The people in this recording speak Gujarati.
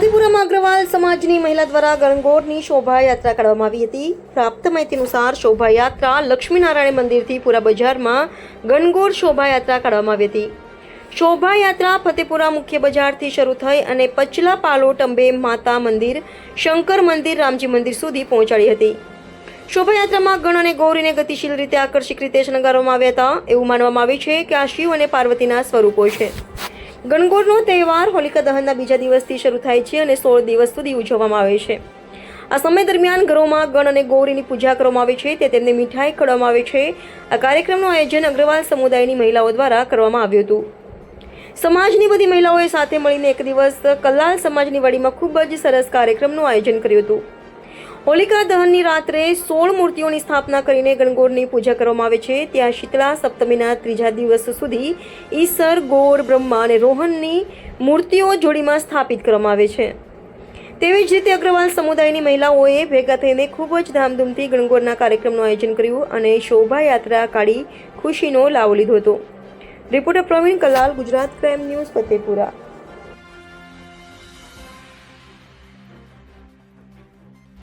ફતેપુરામાં અગ્રવાલ સમાજની મહિલા દ્વારા ગણગોરની શોભાયાત્રા કાઢવામાં આવી હતી. પ્રાપ્ત માહિતી અનુસાર શોભાયાત્રા લક્ષ્મીનારાયણ મંદિરથી પૂરા બજારમાં ગણગોર શોભાયાત્રા કાઢવામાં આવી હતી. શોભાયાત્રા ફતેપુરા મુખ્ય બજારથી શરૂ થઈ અને પચલા પાલોટ અંબે માતા મંદિર, શંકર મંદિર, રામજી મંદિર સુધી પહોંચાડી હતી. શોભાયાત્રામાં ગણ અને ગૌરીને ગતિશીલ રીતે આકર્ષક રીતે શણગારવામાં આવ્યા હતા. એવું માનવામાં આવે છે કે આ શિવ અને પાર્વતીના સ્વરૂપો છે. ગણગોરનો તહેવાર હોલિકા દહનના બીજા દિવસથી શરૂ થાય છે અને સોળ દિવસ સુધી ઉજવવામાં આવે છે. આ સમય દરમિયાન ઘરોમાં ગણ અને ગૌરીની પૂજા કરવામાં આવે છે, તે તેમને મીઠાઈ ખવડાવવામાં આવે છે. આ કાર્યક્રમનું આયોજન અગ્રવાલ સમુદાયની મહિલાઓ દ્વારા કરવામાં આવ્યું હતું. સમાજની બધી મહિલાઓએ સાથે મળીને એક દિવસ કલ્લાલ સમાજની વાડીમાં ખૂબ જ સરસ કાર્યક્રમનું આયોજન કર્યું હતું. હોલિકા દહનની રાત્રે સોળ મૂર્તિઓની સ્થાપના કરીને ગણગોરની પૂજા કરવામાં આવે છે. ત્યાં શીતળા સપ્તમીના ત્રીજા દિવસ સુધી ઈસર, ગોર, બ્રહ્મા અને રોહનની મૂર્તિઓ જોડીમાં સ્થાપિત કરવામાં આવે છે. તેવી જ રીતે અગ્રવાલ સમુદાયની મહિલાઓએ ભેગા થઈને ખૂબ જ ધામધૂમથી ગણગોરના કાર્યક્રમનું આયોજન કર્યું અને શોભાયાત્રા કાઢી ખુશીનો લાવો લીધો હતો. Reporter Pravin Kalal, Gujarat crime news, Fatepura.